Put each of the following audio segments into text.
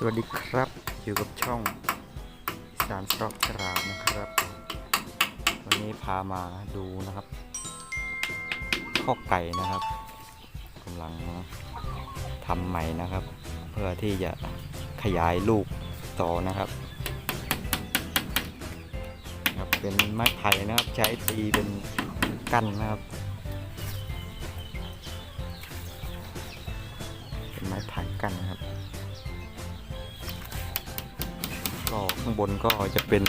สวัสดีครับ อยู่กับช่องสารสอบกราวนะครับ วันนี้พามาดูนะครับข้อไก่นะครับกำลังทำใหม่นะครับ เพื่อที่จะขยายลูกต่อนะครับครับ เป็นไม้ไผ่นะครับใช้ตีเป็นกั้นนะครับ ก็ข้างบนก็จะเป็น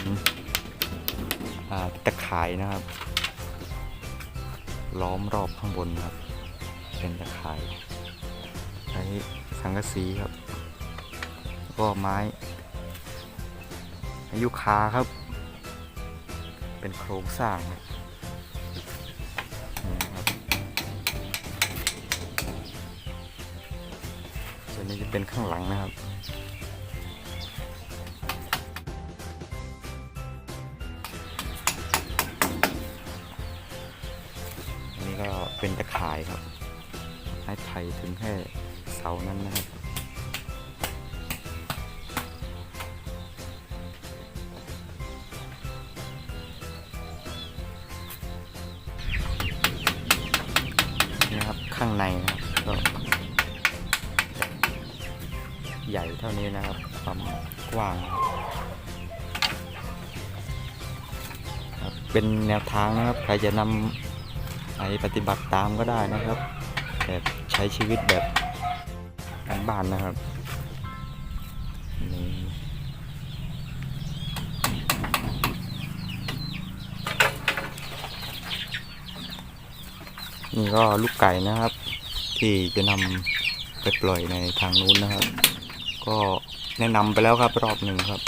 ตะข่ายนะครับ ล้อมรอบข้างบนครับ เป็นตะข่ายใช้สังกะสีครับ ก็ไม้อายุคาครับ เป็นโครงสร้างครับนี่ครับส่วนนี้จะเป็นข้างหลังนะครับ ข้างในนะครับก็ใหญ่เท่านี้นะครับ ความกว้างเป็นแนวทางนะครับ ใครจะนำไปปฏิบัติตามก็ได้นะครับ แบบใช้ชีวิตแบบบ้านนะครับนี่ นี่ก็ลูกไก่นะครับ ที่จะนำไปปล่อยในทางนู้นนะครับ ก็แนะนำไปแล้วครับรอบหนึ่งครับ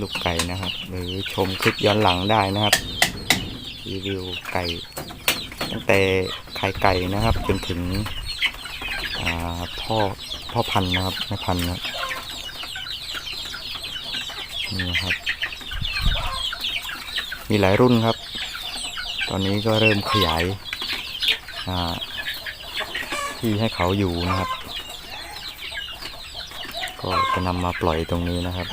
ลูกไก่นะครับ หรือชมคลิปย้อนหลังได้นะครับรีวิวไก่ ตั้งแต่ไข่ไก่นะครับ จนถึงพ่อพ่อพันธุ์นะครับแม่พันธุ์นะนี่นะครับ มีหลายรุ่นครับ ตอนนี้ก็เริ่มขยาย ที่ให้เขาอยู่นะครับ ก็จะนำมาปล่อยตรงนี้นะครับ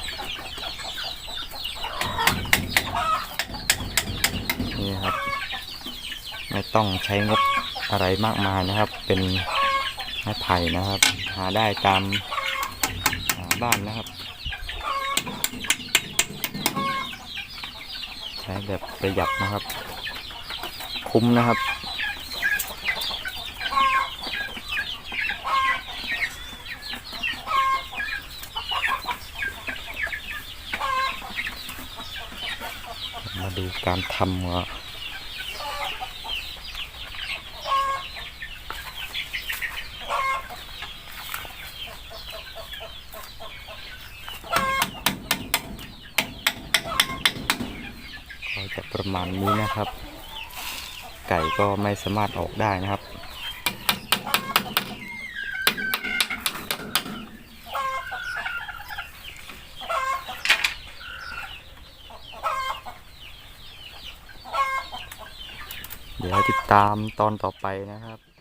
นี่ครับ ไม่ต้องใช้งบอะไรมากมายนะครับ เป็นไม้ไผ่นะครับ หาได้ตามาบ้านนะครับ ใช้แบบประหยัดนะครับ คุ้มนะครับ มาดูการทำว่าก็จะประมาณนี้นะครับ ไก่ก็ไม่สามารถออกได้นะครับ เดี๋ยวติดตามตอนต่อไปนะครับครับ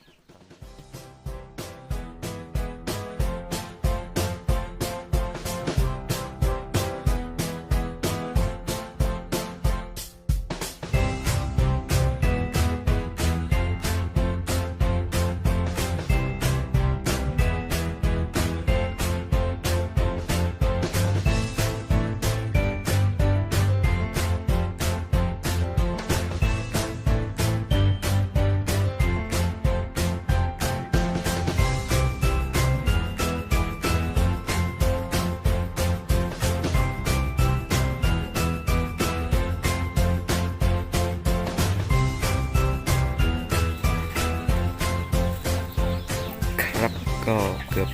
เกือบ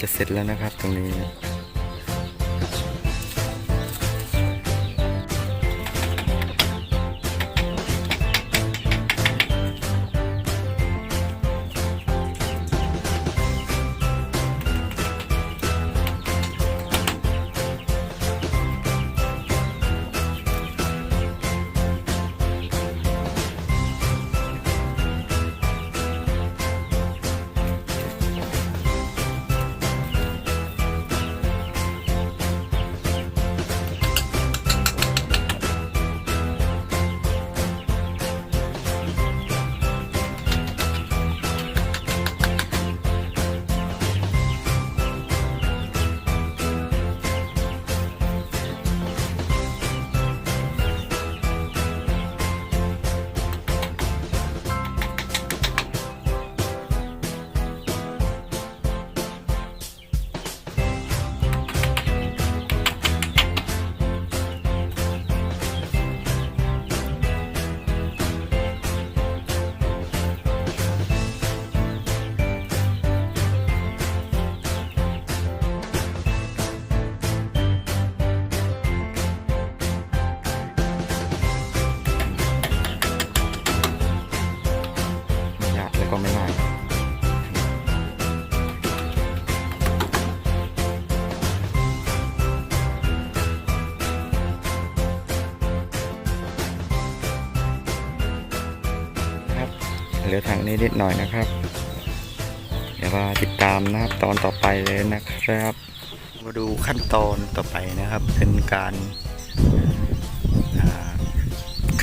จะเสร็จแล้วนะครับตรงนี้ เหลือทางนี้นิดหน่อยนะครับ เดี๋ยวมาติดตามนะครับตอนต่อไปเลยนะครับ มาดูขั้นตอนต่อไปนะครับ เป็นการ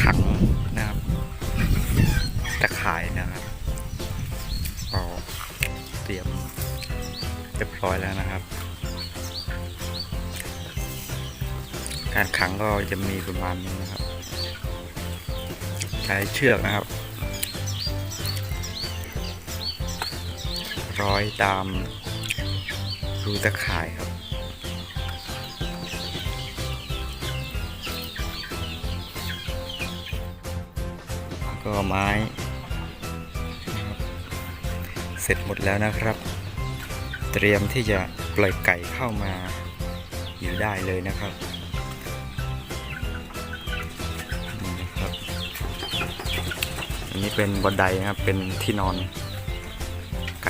ขังนะครับตะข่ายนะครับก็เตรียมเรียบร้อยแล้วนะครับการขังก็จะมีประมาณนี้นะครับ ใช้เชือกนะครับ ร้อยตามรูตะข่ายครับ ก็ไม้เสร็จหมดแล้วนะครับ เตรียมที่จะปล่อยไก่เข้ามาอยู่ได้เลยนะครับนี่นะครับ อันนี้เป็นบันไดนะครับ เป็นที่นอน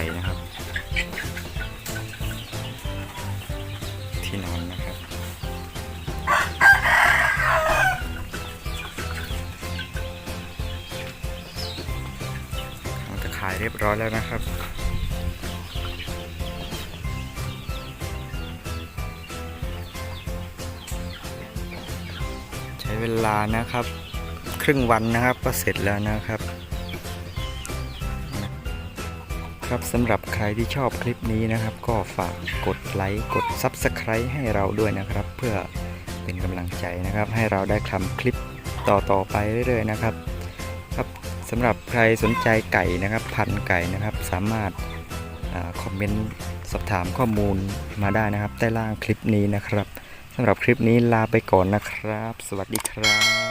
ไก่นะครับ ที่นอนนะครับ เราจะขายเรียบร้อยแล้วนะครับใช้เวลานะครับ ครึ่งวันนะครับก็เสร็จแล้วนะครับ ครับสำหรับใครที่ชอบคลิปนี้นะครับ ก็ฝากกดไลค์กด Subscribe ให้เราด้วยนะครับ เพื่อเป็นกำลังใจนะครับ ให้เราได้ทำคลิปต่อๆไปเรื่อยๆนะครับ ครับสำหรับใครสนใจไก่นะครับ พันไก่นะครับ สามารถอาคอมเมนต์สอบถามข้อมูลมาได้นะครับ ใต้ล่างคลิปนี้นะครับสำหรับคลิปนี้ลาไปก่อนนะครับ สวัสดีครับ